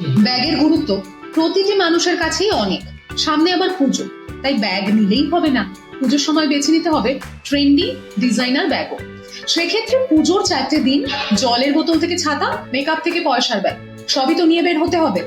ব্যাগের গুরুত্ব প্রতিটি মানুষের কাছেই অনেক। সামনে আবার পুজো, তাই ব্যাগ নিলেই হবে না। পুজোর সময় বেছে নিতে হবে ট্রেন্ডি ডিজাইনার ব্যাগও। সেক্ষেত্রে পুজোর চারটে দিন জলের বোতল থেকে ছাতা মেকআপ থেকে পয়সার ব্যাগ, সবই তো নিয়ে বের হতে হবে।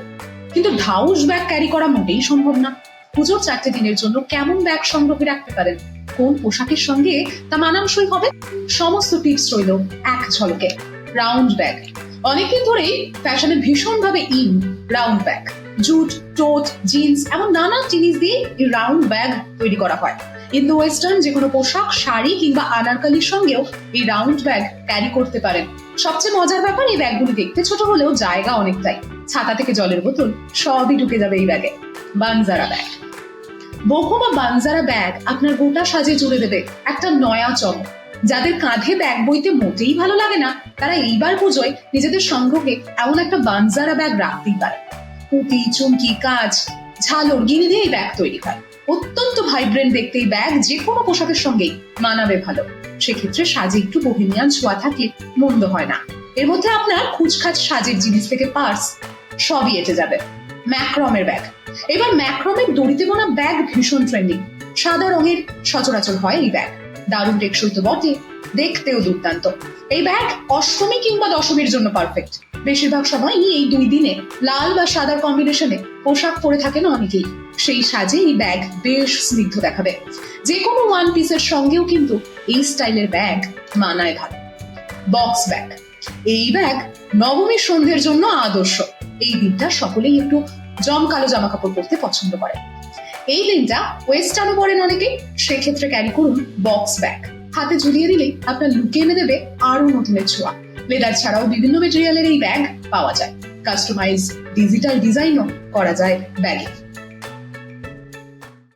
কিন্তু ঢাউস ব্যাগ ক্যারি করা মোটেই সম্ভব না। পুজোর চারটে দিনের জন্য কেমন ব্যাগ সংগ্রহে রাখতে পারেন? কোন পোশাকের সঙ্গে তা মানানসই হবে? সমস্ত টিপস রইল এক ঝলকে। রাউন্ড ব্যাগ অনেকদিন ধরেই ফ্যাশনে ভীষণভাবে in round bag jute tote jeans এমন নানা জিনিস দিয়ে রাউন্ড ব্যাগ তৈরি করা হয়। ইন্দো ওয়েস্টার্ন যে কোনো পোশাক, শাড়ি কিংবা আনারকালির সঙ্গেও এই রাউন্ড ব্যাগ ক্যারি করতে পারেন। সবচেয়ে মজার ব্যাপার, এই ব্যাগগুলি দেখতে ছোট হলেও জায়গা অনেকটাই। ছাতা থেকে জলের বোতল, সবই ঢুকে যাবে এই ব্যাগে বানজারা ব্যাগ বহু বা বানজারা ব্যাগ আপনার গোটা সাজে জুড়ে দেবে একটা নয়া চমক। যাদের কাঁধে ব্যাগ বইতে মোটেই ভালো লাগে না, তারা এইবার পুজোয় নিজেদের সংগ্রহে এমন একটা বানজারা ব্যাগ রাখতেই পারে। পুঁতি, চুমকি, কাজ, ঝালর গিনি দিয়ে এই ব্যাগ তৈরি হয়। অত্যন্ত ভাইব্রেন্ট দেখতে এই ব্যাগ যে কোনো পোশাকের সঙ্গেই মানাবে ভালো। সেক্ষেত্রে সাজে একটু বহিমিয়ান ছোঁয়া থাকলে মন্দ হয় না। এর মধ্যে আপনার খুচখাচ সাজের জিনিস থেকে পার্স সবই এটে যাবে। ম্যাক্রমের ব্যাগ। এবার ম্যাক্রমের দড়িতে বোনা ব্যাগ ভীষণ ট্রেন্ডিং সাদা রঙের সচরাচর হয় এই ব্যাগ। দারুণ টেকসই তো বটে, দেখতেও দুর্দান্ত। এই ব্যাগ অষ্টমী কিংবা দশমীর জন্য পারফেক্ট বেশিরভাগ সময়ই এই দুই দিনে লাল বা সাদার কম্বিনেশনে পোশাক পরে থাকেন অনেকেই। সেই সাজে এই ব্যাগ বেশ স্নিগ্ধ দেখাবে। যে কোনো ওয়ান পিসের সঙ্গেও কিন্তু এই স্টাইলের ব্যাগ মানায় ভালো। বক্স ব্যাগ এই ব্যাগ নবমীর সন্ধ্যের জন্য আদর্শ। এই দিনটা সকলেই একটু জমকালো জামা কাপড় পরতে পছন্দ করে। এই দিনটা ওয়েস্টার্নও পরেন অনেকে সেক্ষেত্রে ক্যারি করুন বক্স ব্যাগ হাতে ঝুলিয়ে দিলেই আপনার লুকে এনে দেবে আরও নতুনের ছোঁয়া। লেদার ছাড়াও বিভিন্ন মেটেরিয়ালের এই ব্যাগ পাওয়া যায়। কাস্টমাইজ ডিজিটাল ডিজাইনও করা যায় ব্যাগে